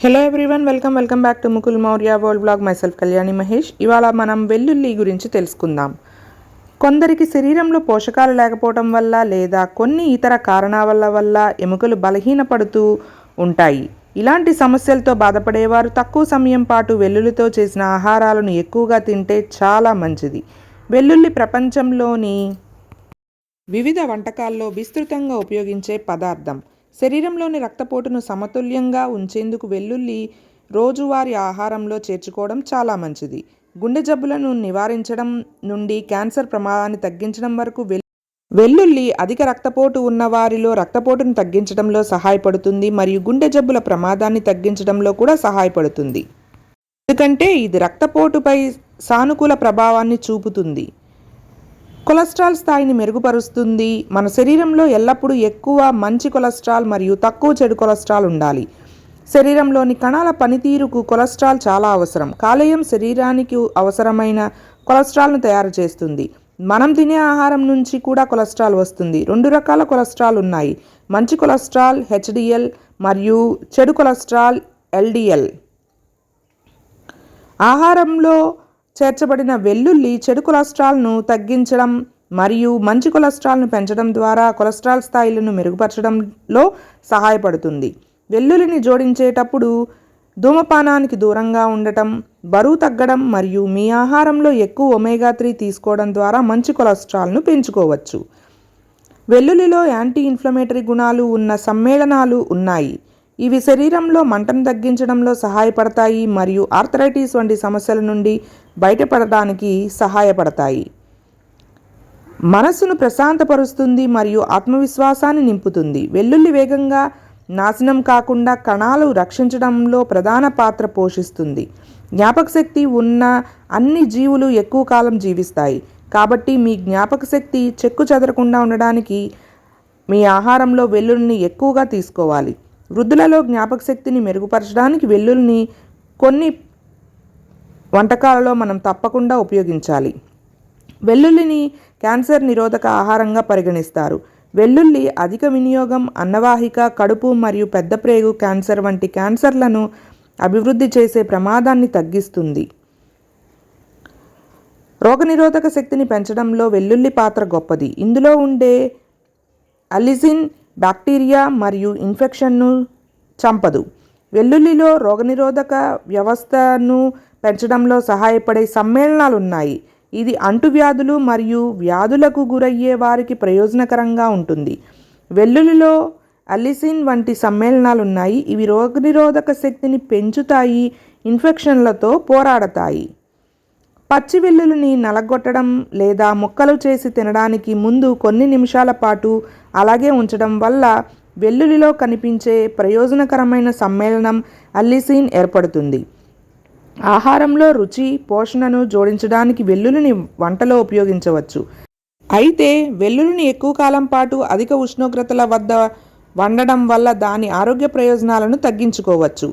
Hello everyone welcome welcome back to Mukul Maurya world blog myself Kalyani Mahesh ఇవాళ మనం వెల్లుల్లి గురించి తెలుసుకుందాం. కొందరికి శరీరంలో పోషకాలు లేకపోవటం వల్ల లేదా కొన్ని ఇతర కారణాల వల్ల ఎముకలు బలహీనపడుతూ ఉంటాయి. ఇలాంటి సమస్యలతో బాధపడేవారు తక్కువ సమయం పాటు వెల్లుల్లితో చేసిన ఆహారాలను ఎక్కువగా తింటే చాలా మంచిది. వెల్లుల్లి ప్రపంచంలోని వివిధ వంటకాల్లో విస్తృతంగా ఉపయోగించే పదార్థం. శరీరంలోని రక్తపోటును సమతుల్యంగా ఉంచేందుకు వెల్లుల్లి రోజువారీ ఆహారంలో చేర్చుకోవడం చాలా మంచిది. గుండె జబ్బులను నివారించడం నుండి క్యాన్సర్ ప్రమాదాన్ని తగ్గించడం వరకు వెల్ వెల్లుల్లి అధిక రక్తపోటు ఉన్నవారిలో రక్తపోటును తగ్గించడంలో సహాయపడుతుంది మరియు గుండె జబ్బుల ప్రమాదాన్ని తగ్గించడంలో కూడా సహాయపడుతుంది. ఎందుకంటే ఇది రక్తపోటుపై సానుకూల ప్రభావాన్ని చూపుతుంది. కొలెస్ట్రాల్ స్థాయిని మెరుగుపరుస్తుంది. మన శరీరంలో ఎల్లప్పుడూ ఎక్కువ మంచి కొలెస్ట్రాల్ మరియు తక్కువ చెడు కొలెస్ట్రాల్ ఉండాలి. శరీరంలోని కణాల పనితీరుకు కొలెస్ట్రాల్ చాలా అవసరం. కాలేయం శరీరానికి అవసరమైన కొలెస్ట్రాల్ను తయారు చేస్తుంది. మనం తినే ఆహారం నుంచి కూడా కొలెస్ట్రాల్ వస్తుంది. రెండు రకాల కొలెస్ట్రాల్ ఉన్నాయి. మంచి కొలెస్ట్రాల్ హెచ్డిఎల్ మరియు చెడు కొలెస్ట్రాల్ ఎల్డిఎల్. ఆహారంలో చేర్చబడిన వెల్లుల్లి చెడు కొలెస్ట్రాల్ను తగ్గించడం మరియు మంచి కొలెస్ట్రాల్ను పెంచడం ద్వారా కొలెస్ట్రాల్ స్థాయిలను మెరుగుపరచడంలో సహాయపడుతుంది. వెల్లుల్లిని జోడించేటప్పుడు ధూమపానానికి దూరంగా ఉండటం బరువు తగ్గడం మరియు మీ ఆహారంలో ఎక్కువ ఒమేగా త్రీ తీసుకోవడం ద్వారా మంచి కొలెస్ట్రాల్ను పెంచుకోవచ్చు. వెల్లుల్లిలో యాంటీ ఇన్ఫ్లమేటరీ గుణాలు ఉన్న సమ్మేళనాలు ఉన్నాయి. ఇవి శరీరంలో మంటను తగ్గించడంలో సహాయపడతాయి మరియు ఆర్థరైటిస్ వంటి సమస్యల నుండి బయటపడటానికి సహాయపడతాయి. మనస్సును ప్రశాంతపరుస్తుంది మరియు ఆత్మవిశ్వాసాన్ని నింపుతుంది. వెల్లుల్లి వేగంగా నాశనం కాకుండా కణాలు రక్షించడంలో ప్రధాన పాత్ర పోషిస్తుంది. జ్ఞాపకశక్తి ఉన్న అన్ని జీవులు ఎక్కువ కాలం జీవిస్తాయి. కాబట్టి మీ జ్ఞాపక శక్తి చెక్కు చెదరకుండా ఉండడానికి మీ ఆహారంలో వెల్లుల్లిని ఎక్కువగా తీసుకోవాలి. వృద్ధులలో జ్ఞాపక శక్తిని మెరుగుపరచడానికి వెల్లుల్లిని కొన్ని వంటకాలలో మనం తప్పకుండా ఉపయోగించాలి. వెల్లుల్లిని క్యాన్సర్ నిరోధక ఆహారంగా పరిగణిస్తారు. వెల్లుల్లి అధిక వినియోగం అన్నవాహిక కడుపు మరియు పెద్ద ప్రేగు క్యాన్సర్ వంటి క్యాన్సర్లను అభివృద్ధి చేసే ప్రమాదాన్ని తగ్గిస్తుంది. రోగనిరోధక శక్తిని పెంచడంలో వెల్లుల్లి పాత్ర గొప్పది. ఇందులో ఉండే అలిజిన్ బ్యాక్టీరియా మరియు ఇన్ఫెక్షన్ను చంపదు. వెల్లుల్లిలో రోగనిరోధక వ్యవస్థను పెంచడంలో సహాయపడే సమ్మేళనాలు ఉన్నాయి ఇది అంటువ్యాధులు మరియు వ్యాధులకు గురయ్యే వారికి ప్రయోజనకరంగా ఉంటుంది. వెల్లుల్లిలో అలిసిన్ వంటి సమ్మేళనాలు ఉన్నాయి ఇవి రోగనిరోధక శక్తిని పెంచుతాయి ఇన్ఫెక్షన్లతో పోరాడతాయి. పచ్చి వెల్లుల్లిని నలగొట్టడం లేదా ముక్కలు చేసి తినడానికి ముందు కొన్ని నిమిషాల పాటు అలాగే ఉంచడం వల్ల వెల్లుల్లిలో కనిపించే ప్రయోజనకరమైన సమ్మేళనం అల్లిసిన్ ఏర్పడుతుంది. ఆహారంలో రుచి పోషణను జోడించడానికి వెల్లుల్లిని వంటలో ఉపయోగించవచ్చు. అయితే వెల్లుల్లిని ఎక్కువ కాలం పాటు అధిక ఉష్ణోగ్రతల వద్ద వండడం వల్ల దాని ఆరోగ్య ప్రయోజనాలను తగ్గించుకోవచ్చు.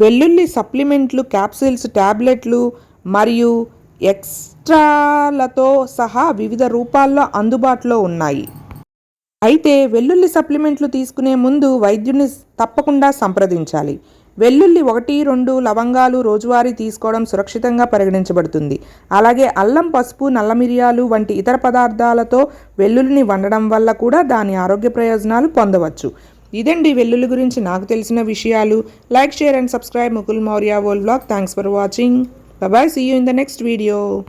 వెల్లుల్లి సప్లిమెంట్లు క్యాప్సిల్స్ ట్యాబ్లెట్లు మరియు ఎక్స్ట్రాలతో సహా వివిధ రూపాల్లో అందుబాటులో ఉన్నాయి. అయితే వెల్లుల్లి సప్లిమెంట్లు తీసుకునే ముందు వైద్యుని తప్పకుండా సంప్రదించాలి. వెల్లుల్లి ఒకటి రెండు లవంగాలు రోజువారీ తీసుకోవడం సురక్షితంగా పరిగణించబడుతుంది. అలాగే అల్లం పసుపు నల్ల మిరియాలు వంటి ఇతర పదార్థాలతో వెల్లుల్లిని వండడం వల్ల కూడా దాని ఆరోగ్య ప్రయోజనాలు పొందవచ్చు. ఇదండి వెల్లుల్లి గురించి నాకు తెలిసిన విషయాలు. Like share and subscribe Mukul Maurya world blog. Thanks for watching. Bye bye. See you in the next video.